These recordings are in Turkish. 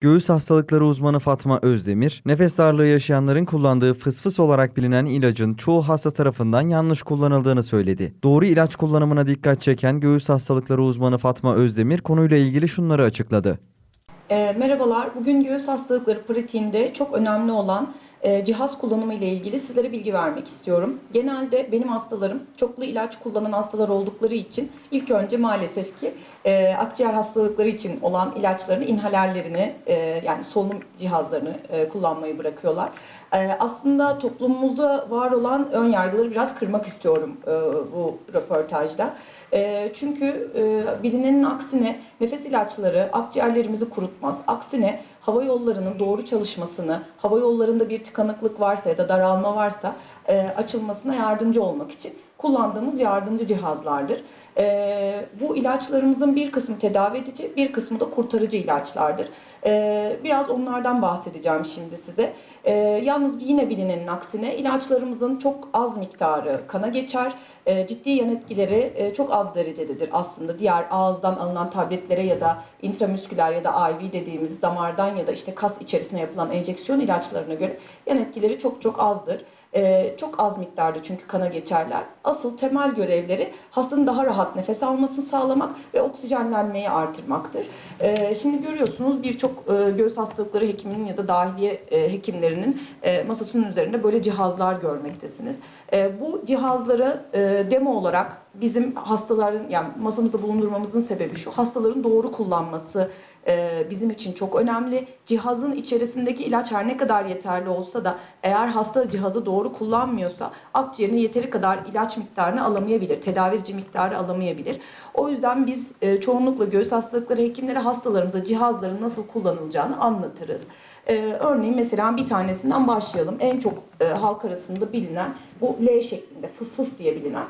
Göğüs hastalıkları uzmanı Fatma Özdemir, nefes darlığı yaşayanların kullandığı fısfıs olarak bilinen ilacın çoğu hasta tarafından yanlış kullanıldığını söyledi. Doğru ilaç kullanımına dikkat çeken göğüs hastalıkları uzmanı Fatma Özdemir konuyla ilgili şunları açıkladı. E, merhabalar. Bugün göğüs hastalıkları pratiğinde çok önemli olan e, cihaz kullanımı ile ilgili sizlere bilgi vermek istiyorum. Genelde benim hastalarım çoklu ilaç kullanan hastalar oldukları için ilk önce maalesef ki e, akciğer hastalıkları için olan ilaçlarını, inhalerlerini e, yani solunum cihazlarını e, kullanmayı bırakıyorlar. Aslında toplumumuzda var olan ön yargıları biraz kırmak istiyorum bu röportajda. Çünkü bilinenin aksine nefes ilaçları akciğerlerimizi kurutmaz. Aksine hava yollarının doğru çalışmasını, hava yollarında bir tıkanıklık varsa ya da daralma varsa e, açılmasına yardımcı olmak için kullandığımız yardımcı cihazlardır. E, bu ilaçlarımızın bir kısmı tedavi edici, bir kısmı da kurtarıcı ilaçlardır. E, biraz onlardan bahsedeceğim şimdi size. E, yalnız yine bilinenin aksine ilaçlarımızın çok az miktarı kana geçer. E, ciddi yan etkileri e, çok az derecededir aslında. Diğer ağızdan alınan tabletlere ya da intramüsküler ya da IV dediğimiz damardan ya da işte kas içerisine yapılan enjeksiyon ilaçlarına göre yan etkileri çok çok azdır. Ee, çok az miktarda çünkü kana geçerler. Asıl temel görevleri hastanın daha rahat nefes almasını sağlamak ve oksijenlenmeyi artırmaktır. Ee, şimdi görüyorsunuz birçok e, göğüs hastalıkları hekiminin ya da dahiliye e, hekimlerinin e, masasının üzerinde böyle cihazlar görmektesiniz. E, bu cihazları e, demo olarak bizim hastaların yani masamızda bulundurmamızın sebebi şu hastaların doğru kullanması e, bizim için çok önemli. Cihazın içerisindeki ilaç her ne kadar yeterli olsa da eğer hasta cihazı doğru kullanmıyorsa akciğerine yeteri kadar ilaç miktarını alamayabilir, tedavi edici miktarı alamayabilir. O yüzden biz e, çoğunlukla göğüs hastalıkları hekimleri hastalarımıza cihazların nasıl kullanılacağını anlatırız. Ee, örneğin mesela bir tanesinden başlayalım. En çok e, halk arasında bilinen bu L şeklinde fıs fıs diye bilinen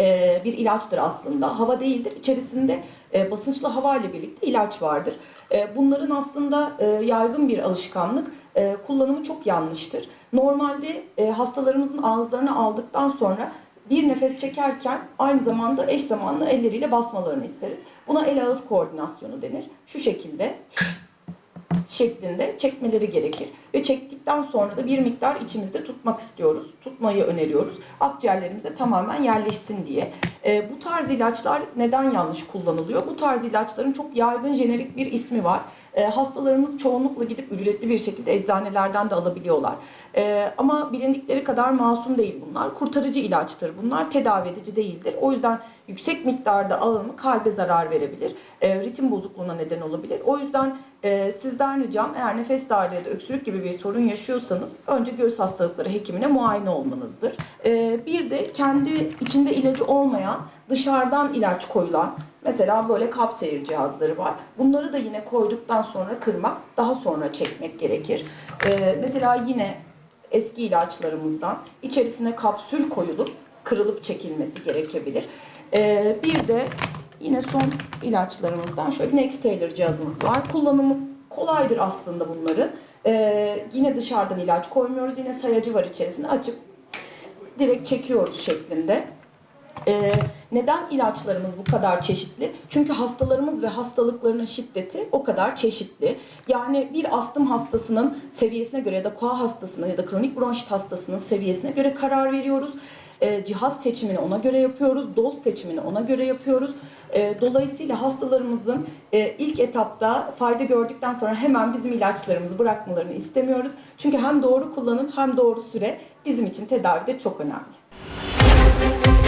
e, bir ilaçtır aslında. Hava değildir. İçerisinde e, basınçlı hava ile birlikte ilaç vardır. E, bunların aslında e, yaygın bir alışkanlık. Kullanımı çok yanlıştır. Normalde hastalarımızın ağızlarını aldıktan sonra bir nefes çekerken aynı zamanda eş zamanlı elleriyle basmalarını isteriz. Buna el ağız koordinasyonu denir. Şu şekilde şeklinde çekmeleri gerekir. Ve çektikten sonra da bir miktar içimizde tutmak istiyoruz. Tutmayı öneriyoruz. Akciğerlerimize tamamen yerleşsin diye. E, bu tarz ilaçlar neden yanlış kullanılıyor? Bu tarz ilaçların çok yaygın jenerik bir ismi var. E, hastalarımız çoğunlukla gidip ücretli bir şekilde eczanelerden de alabiliyorlar. E, ama bilindikleri kadar masum değil bunlar. Kurtarıcı ilaçtır bunlar. Tedavi edici değildir. O yüzden yüksek miktarda alımı kalbe zarar verebilir. E, ritim bozukluğuna neden olabilir. O yüzden e, sizden ricam eğer nefes darlığı ya da öksürük gibi bir sorun yaşıyorsanız önce göğüs hastalıkları hekimine muayene olmanızdır. E, bir de kendi içinde ilacı olmayan dışarıdan ilaç koyulan mesela böyle kap seyir cihazları var. Bunları da yine koyduktan sonra kırmak daha sonra çekmek gerekir. E, mesela yine eski ilaçlarımızdan içerisine kapsül koyulup kırılıp çekilmesi gerekebilir. E, bir de Yine son ilaçlarımızdan şöyle Nextaler cihazımız var. Kullanımı kolaydır aslında bunların. Ee, yine dışarıdan ilaç koymuyoruz. Yine sayacı var içerisinde. Açıp direkt çekiyoruz şeklinde. Ee, neden ilaçlarımız bu kadar çeşitli? Çünkü hastalarımız ve hastalıklarının şiddeti o kadar çeşitli. Yani bir astım hastasının seviyesine göre ya da koa hastasının ya da kronik bronşit hastasının seviyesine göre karar veriyoruz. Ee, cihaz seçimini ona göre yapıyoruz, doz seçimini ona göre yapıyoruz. Ee, dolayısıyla hastalarımızın e, ilk etapta fayda gördükten sonra hemen bizim ilaçlarımızı bırakmalarını istemiyoruz. Çünkü hem doğru kullanım hem doğru süre bizim için tedavide çok önemli.